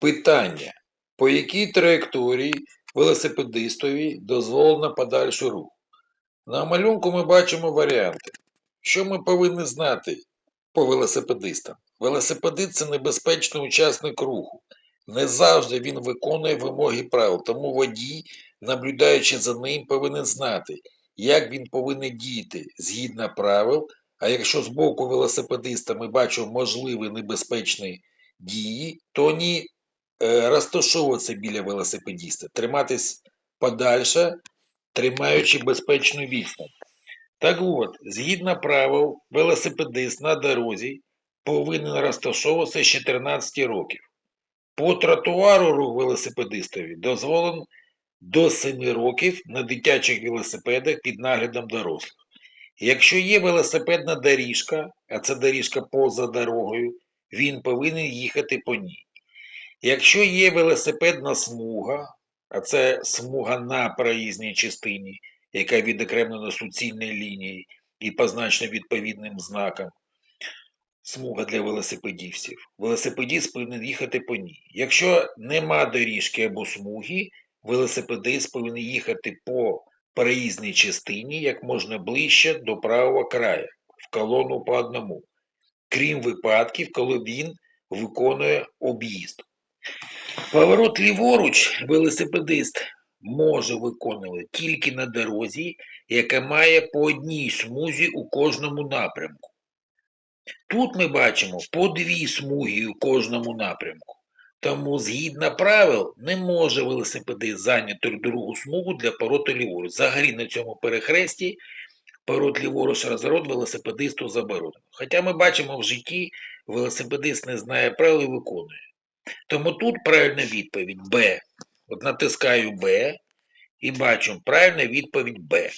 Питання. По якій траєкторії велосипедистові дозволено подальший рух? На малюнку ми бачимо варіанти. Що ми повинні знати по велосипедистам? Велосипедист – це небезпечний учасник руху. Не завжди він виконує вимоги правил, тому водій, наблюдаючи за ним, повинен знати, як він повинен діяти згідно правил, а якщо з боку велосипедиста ми бачимо можливі небезпечні дії, то ні розташовуватися біля велосипедиста, триматись подальше, тримаючи безпечну відстань. Так от, згідно правил, велосипедист на дорозі повинен розташовуватися з 14 років. По тротуару рух велосипедистові дозволен до 7 років на дитячих велосипедах під наглядом дорослих. Якщо є велосипедна доріжка, а це доріжка поза дорогою, він повинен їхати по ній. Якщо є велосипедна смуга, а це смуга на проїзній частині, яка відокремлена суцільною лінією і позначена відповідним знаком, смуга для велосипедістів, велосипедист повинен їхати по ній. Якщо нема доріжки або смуги, велосипедист повинен їхати по проїзній частині як можна ближче до правого краю, в колону по одному, крім випадків, коли він виконує об'їзд. Поворот ліворуч велосипедист може виконувати тільки на дорозі, яка має по одній смузі у кожному напрямку. Тут ми бачимо по дві смуги у кожному напрямку. Тому, згідно правил, не може велосипедист зайняти другу смугу для повороту ліворуч. Взагалі на цьому перехресті поворот ліворуч розворот велосипедисту заборонено. Хоча ми бачимо в житті, велосипедист не знає правил і виконує. Тому тут правильна відповідь Б. От натискаю Б і бачу правильна відповідь Б.